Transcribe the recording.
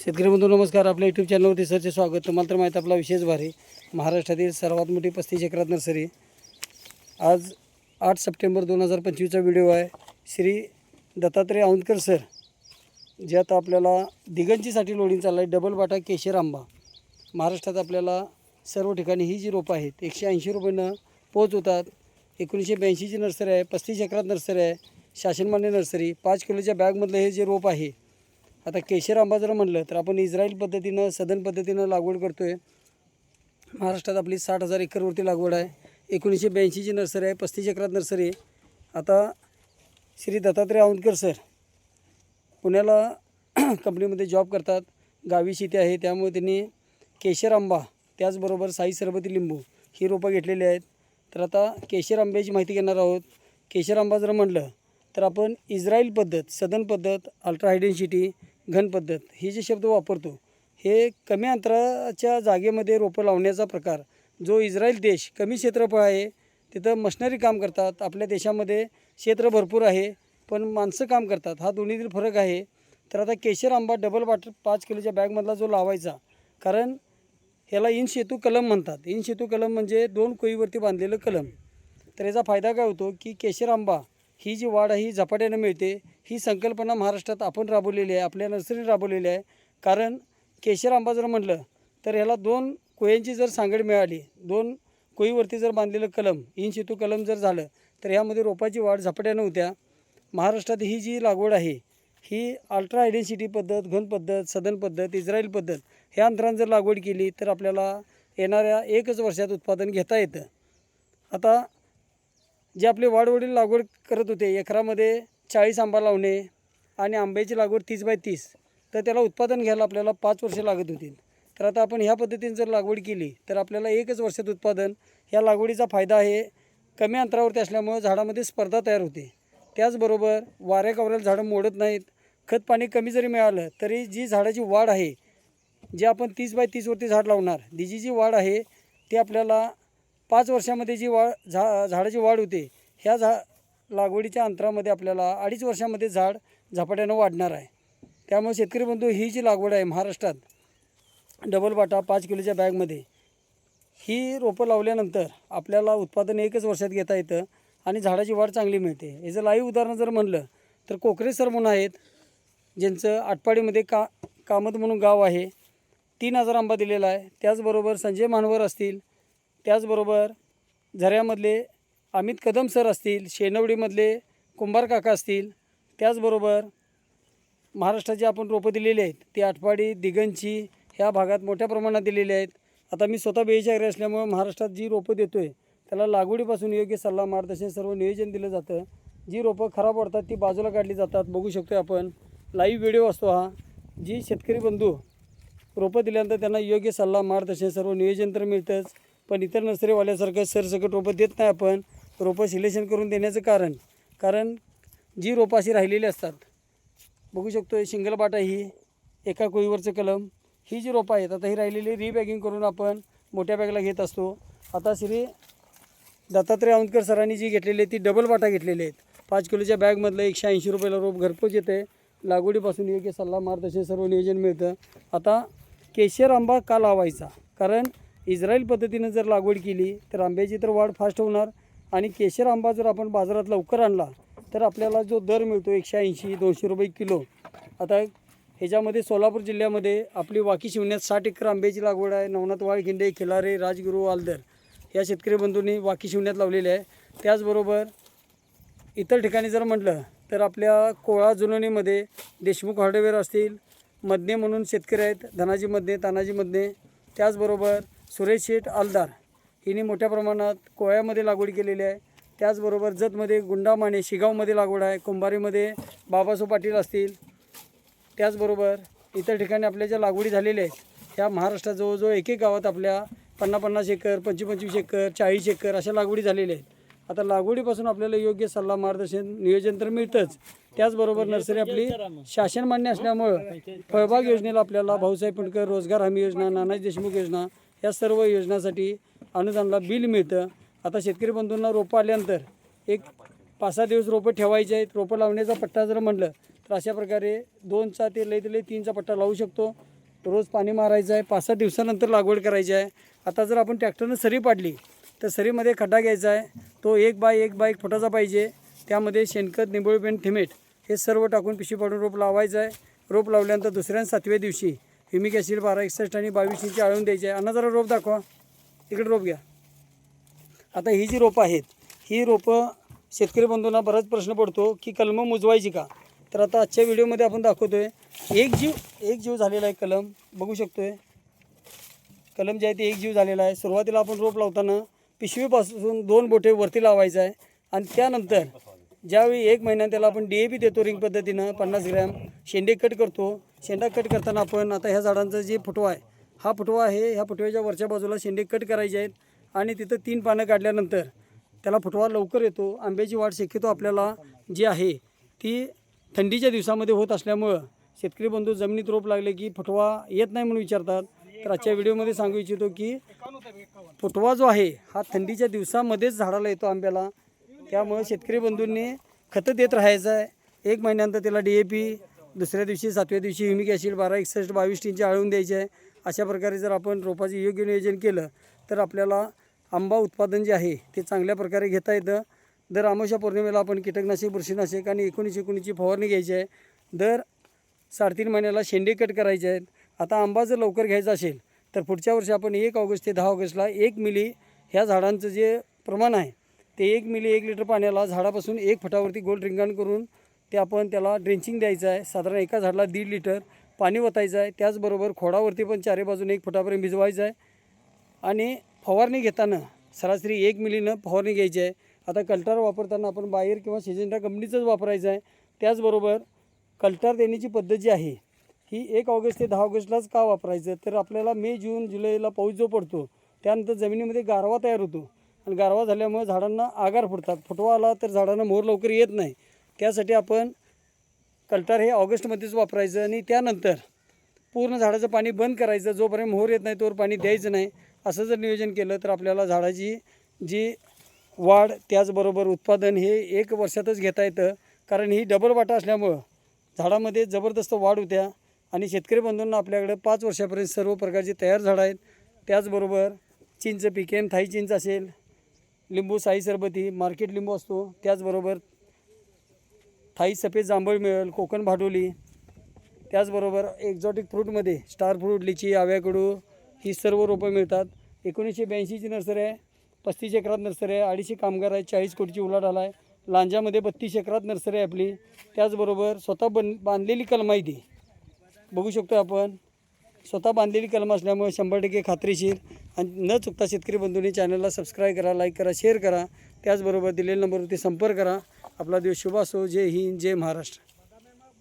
शेतकरी बंधू नमस्कार. आपल्या यूट्यूब चॅनलवरती सरचे स्वागत. तुम्हाला तर माहीत आपला विशेष भारी महाराष्ट्रातील सर्वात मोठी पस्तीस एकरात नर्सरी. आज आठ सप्टेंबर दोन हजार पंचवीसचा व्हिडिओ आहे. श्री दत्तात्रय औंदकर सर ज्यात आपल्याला दिगंजीसाठी लोडिंग चालला आहे डबल बाटा केशर आंबा. महाराष्ट्रात आपल्याला सर्व ठिकाणी ही जी रोपं आहेत एकशे ऐंशी रुपयानं पोच होतात. एकोणीसशे ब्याऐंशीची नर्सरी आहे पस्तीस एकरात नर्सरी आहे. शासनमान्य नर्सरी पाच किलोच्या बॅगमधलं हे जे रोप आहे आता केशर आंबा जर म्हणलं तर आपण इस्रायल पद्धतीनं सदन पद्धतीनं लागवड करतो आहे महाराष्ट्रात आपली साठ हजार एकरवरती लागवड आहे. एकोणीसशे ब्याऐंशीची नर्सरी आहे पस्तीस एकरात नर्सरी आहे. आता श्री दत्तात्रय औंदकर सर पुण्याला कंपनीमध्ये जॉब करतात. गावी शेती आहे त्यामुळे त्यांनी केशर आंबा त्याचबरोबर साई सरबती लिंबू ही रोपं घेतलेली आहेत. तर आता केशर आंब्याची माहिती घेणार आहोत. केशर आंबा जर म्हणलं तर आपण इस्रायल पद्धत सदन पद्धत अल्ट्रा हायडेन्सिटी घन पद्धत हे जे शब्द वापरतो हे कमी अंतराच्या जागेमध्ये रोपं लावण्याचा प्रकार जो इस्रायल देश कमी क्षेत्रफळ आहे तिथं मशनरी काम करतात आपल्या देशामध्ये क्षेत्र भरपूर आहे पण माणसं काम करतात हा दोन्हीतील फरक आहे. तर आता केशर आंबा डबल वाटर पाच किलोच्या बॅगमधला जो लावायचा कारण ह्याला इन शेतू कलम म्हणतात. इन शेतू कलम म्हणजे दोन कोईवरती बांधलेलं कलम. तर याचा फायदा काय होतो की केशर आंबा ही जी वाढ आहे ही झपाट्यानं मिळते ही संकल्पना महाराष्ट्रात आपण राबवलेली आहे आपल्या नर्सरीने राबवलेली आहे. कारण केशर आंबा जर म्हटलं तर ह्याला दोन कोयांची जर सांगड मिळाली दोन कोईवरती जर बांधलेलं कलम इन शेतू कलम जर झालं तर ह्यामध्ये रोपाची वाढ झपाट्यानं होत्या. महाराष्ट्रात ही जी लागवड आहे ही अल्ट्रा आयडेन्सिटी पद्धत घन पद्धत सदन पद्धत इस्रायल पद्धत ह्या अंतरानं जर लागवड केली तर आपल्याला येणाऱ्या एकच वर्षात उत्पादन घेता येतं. आता जे आपले वाढवडील लागवड करत होते एकरामध्ये चाळीस आंबा लावणे आणि आंब्याची लागवड तीस बाय तीस तर त्याला उत्पादन घ्यायला आपल्याला पाच वर्षे लागत होतील तर आता आपण ह्या पद्धतीने जर लागवड केली तर आपल्याला एकच वर्षात उत्पादन ह्या लागवडीचा फायदा आहे. कमी अंतरावरती असल्यामुळं झाडामध्ये स्पर्धा तयार होते. त्याचबरोबर वाऱ्या कवऱ्याला झाडं मोडत नाहीत खत पाणी कमी जरी मिळालं तरी जी झाडाची वाढ आहे जे आपण तीस बाय तीसवरती झाड लावणार तिची जी वाढ आहे ती आपल्याला पाच वर्षामध्ये जी वाढ झा झाडाची वाढ होते ह्या झा लागवडीच्या अंतरामध्ये आपल्याला अडीच वर्षामध्ये झाड झपाट्यानं वाढणार आहे. त्यामुळे शेतकरी बंधू ही जी लागवड आहे महाराष्ट्रात डबल बाटा पाच किलोच्या बॅगमध्ये ही रोपं लावल्यानंतर आपल्याला उत्पादन एकच वर्षात घेता येतं आणि झाडाची वाढ चांगली मिळते. याचं लाईव्ह उदाहरण जर म्हणलं तर कोकरे सर म्हणून आहेत ज्यांचं आटपाडीमध्ये का कामत म्हणून गाव आहे तीन हजार आंबा दिलेला आहे. त्याचबरोबर संजय मानवर असतील त्याचबरोबर झऱ्यामधले अमित कदम सर असतील शेनवडीमधले कुंभार काका असतील त्याचबरोबर महाराष्ट्राची आपण रोपं दिलेली आहेत ती आटपाडी दिगंची ह्या भागात मोठ्या प्रमाणात दिलेली आहेत. आता मी स्वतः बेचागरी असल्यामुळे महाराष्ट्रात जी रोपं देतो आहे त्याला लागवडीपासून योग्य सल्ला मार्गदर्शन सर्व नियोजन दिलं जातं. जी रोपं खराब पडतात ती बाजूला काढली जातात. बघू शकतो आपण लाईव्ह व्हिडिओ असतो हा. जी शेतकरी बंधू रोपं दिल्यानंतर त्यांना योग्य सल्ला मार्गदर्शन सर्व नियोजन तर मिळतंच. पण इतर नर्सरीवाल्यासारखं सरसकट रोपं देत नाही आपण. रोपं सिलेक्शन करून देण्याचं कारण. कारण जी रोपं अशी राहिलेली असतात बघू शकतो सिंगल बाटा ही एका कोळीवरचं कलम. ही जी रोपं आहेत आता ही राहिलेली रिबॅगिंग करून आपण मोठ्या बॅगला घेत असतो. आता श्री दत्तात्रय औंदकर सरांनी जी घेतलेली आहे ती डबल बाटा घेतलेली आहेत. पाच किलोच्या बॅगमधलं एकशे ऐंशी रुपयाला रोप घरपोच येते. लागवडीपासून योग्य सल्ला मार्गदर्शन सर्व नियोजन मिळतं. आता केशर आंबा का लावायचा? कारण इस्रायल पद्धतीनं जर लागवड केली तर आंब्याची तर वाढ फास्ट होणार आणि केशर आंबा जर आपण बाजारात लवकर आणला तर आपल्याला जो दर मिळतो एकशे ऐंशी दोनशे रुपये किलो. आता ह्याच्यामध्ये सोलापूर जिल्ह्यामध्ये आपली वाकी शिवण्यात साठ एकर आंब्याची लागवड आहे. नवनाथ वाळखिंडे खिलारे राजगुरू आलदर या शेतकरी बंधूंनी वाकी शिवण्यात लावलेली आहे. त्याचबरोबर इतर ठिकाणी जर म्हटलं तर आपल्या कोळा जुनोनीमध्ये देशमुख हार्डवेअर असतील मदने म्हणून शेतकरी आहेत धनाजी मदने तानाजी मदने. त्याचबरोबर सुरेश शेठ आलदार हिने मोठ्या प्रमाणात कोळ्यामध्ये लागवड केलेली आहे. त्याचबरोबर जतमध्ये गुंडामाने शिगावमध्ये लागवड आहे. कुंभारीमध्ये बाबासो पाटील असतील. त्याचबरोबर इतर ठिकाणी आपल्या ज्या लागवडी झालेल्या आहेत ह्या महाराष्ट्रात जवळजवळ एक एक गावात आपल्या पन्नास पन्नास एकर पंचवीस पंचवीस एकर चाळीस एकर अशा लागवडी झालेल्या आहेत. आता लागवडीपासून आपल्याला योग्य सल्ला मार्गदर्शन नियोजन तर मिळतंच. त्याचबरोबर नर्सरी आपली शासन मान्य असल्यामुळं फळबाग योजनेला आपल्याला भाऊसाहेब फुंडकर रोजगार हमी योजना नानाजी देशमुख योजना या सर्व योजनासाठी अनुदानला बिल मिळतं. आता शेतकरी बंधूंना रोपं आल्यानंतर एक पाच सहा दिवस रोपं ठेवायचे आहेत. रोपं लावण्याचा पट्टा जर म्हणलं तर अशा प्रकारे दोनचा ते लई ते लई तीनचा पट्टा लावू शकतो. रोज पाणी मारायचं आहे. पाच सहा दिवसानंतर लागवड करायची आहे. आता जर आपण ट्रॅक्टरनं सरी पाडली तर सरीमध्ये खड्डा घ्यायचा आहे. तो एक बाय एक बाय एक फुटाचा पाहिजे. त्यामध्ये शेणखत निंबोळी पेंट थिमेट हे सर्व टाकून पिशवी पाडून रोप लावायचं आहे. रोप लावल्यानंतर दुसऱ्या आणि सातव्या दिवशी ह्युमिक ॲसिड बारा एकसष्ट आणि बावीस इंची आळून द्यायची आहे. अन्ना जरा रोप दाखवा. इकडे रोप घ्या. आता ही जी रोपं आहेत ही रोपं शेतकरी बंधूंना बराच प्रश्न पडतो की कलमं मुजवायची का? तर आता आजच्या व्हिडिओमध्ये आपण दाखवतो आहे एक जीव एक जीव झालेला आहे कलम. बघू शकतो आहे कलम जे आहे ते एक जीव झालेला आहे. सुरुवातीला आपण रोप लावताना पिशवीपासून दोन बोटे वरती लावायचं आहे. आणि त्यानंतर ज्यावेळी एक महिन्यात त्याला आपण डी ए पी देतो रिंग पद्धतीनं पन्नास ग्रॅम शेंडे कट करतो. शेंडा कट करताना आपण आता ह्या झाडांचा जे फुटवा आहे हा फुटवा आहे ह्या फुटव्याच्या वरच्या बाजूला शेंडे कट करायचे आहेत आणि तिथं तीन पानं काढल्यानंतर त्याला फुटवा लवकर येतो आंब्याची वाढ शक्यतो आपल्याला जी आहे ती थंडीच्या दिवसामध्ये होत असल्यामुळं शेतकरी बंधू जमिनीत रोप लागले की फुटवा येत नाही म्हणून विचारतात. तर आजच्या व्हिडिओमध्ये सांगू इच्छितो की फुटवा जो आहे हा थंडीच्या दिवसामध्येच झाडाला येतो आंब्याला. त्यामुळं शेतकरी बंधूंनी खतं देत राहायचं आहे. एक महिन्यानंतर त्याला डी ए पी दुसऱ्या दिवशी सातव्या दिवशी ह्युमिक ॲसिड बारा एकसष्ट बावीस टीनचे आळून द्यायचे. आहे अशा प्रकारे जर आपण रोपाचे योग्य नियोजन केलं तर आपल्याला आंबा उत्पादन जे आहे ते चांगल्या प्रकारे घेता येतं. दर अमावस्या पौर्णिमेला आपण कीटकनाशक बुरशीनाशक आणि एकोणीस एकोणीसची फवारणी घ्यायची आहे. दर साडेतीन महिन्याला शेंडे कट करायचे आहेत. आता आंबा जर लवकर घ्यायचा असेल तर पुढच्या वर्षी आपण एक ऑगस्ट ते दहा ऑगस्टला एक मिली ह्या झाडांचं जे प्रमाण आहे ते एक मिली एक लिटर पाण्याला झाडापासून एक फुटावरती गोल रिंगण करून ते आपण त्याला ड्रेंचिंग द्यायचं आहे. साधारण एका झाडाला दीड लिटर पाणी ओतायचं आहे. त्याचबरोबर खोडावरती पण चारी बाजूने एक फुटापर्यंत भिजवायचं आहे. आणि फवारणी घेताना सरासरी एक मिलीनं फवारणी घ्यायची आहे. आता कल्टार वापरताना आपण बाहेर किंवा सिजेंटा कंपनीचंच वापरायचं आहे. त्याचबरोबर कल्टार देण्याची पद्धत जी आहे ही एक ऑगस्ट ते दहा ऑगस्टलाच का वापरायचं? तर आपल्याला मे जून जुलैला पाऊस जो पडतो त्यानंतर जमिनीमध्ये गारवा तयार होतो. आणि गारवा झाल्यामुळे झाडांना आगार फुटतात. फुटवा आला तर झाडांना मोर लवकर येत नाही. त्यासाठी आपण कल्टार हे ऑगस्टमध्येच वापरायचं आणि त्यानंतर पूर्ण झाडाचं पाणी बंद करायचं. जोपर्यंत मोहर येत नाही तोवर पाणी द्यायचं नाही. असं जर नियोजन केलं तर आपल्याला झाडाची जी वाढ त्याचबरोबर उत्पादन हे एक वर्षातच घेता येतं. कारण ही डबल वाटा असल्यामुळं झाडामध्ये जबरदस्त वाढ होत्या. आणि शेतकरी बंधूंना आपल्याकडे पाच वर्षापर्यंत सर्व प्रकारची तयार झाडं आहेत. त्याचबरोबर चिंच पिकेम थाई चिंच असेल लिंबू साई सरबती मार्केट लिंबू असतो. त्याचबरोबर थाई सफेद जांभळ मिळेल कोकण भाडोली त्याचबरोबर एक्झॉटिक फ्रूटमध्ये स्टार फ्रूट लिची आव्याकडू ही सर्व रोपं मिळतात. एकोणीसशे ब्याऐंशीची नर्सरी आहे पस्तीस एकरात नर्सरी आहे अडीचशे कामगार आहे चाळीस कोटीची उलाढाल आहे. लांजामध्ये बत्तीस एकरात नर्सरी आहे आपली. त्याचबरोबर स्वतः बन बांधलेली कलम आहे ती. बघू शकतो आपण. स्वतः बांधलेली कलम असल्यामुळे शंभर टक्के खात्रीशीर. आणि न चुकता शेतकरी बंधूंनी चॅनलला सबस्क्राईब करा लाईक करा शेअर करा. त्याचबरोबर दिलेल्या नंबरवरती संपर्क करा. आपला देव शुभ असो जय हिंद जय महाराष्ट्र.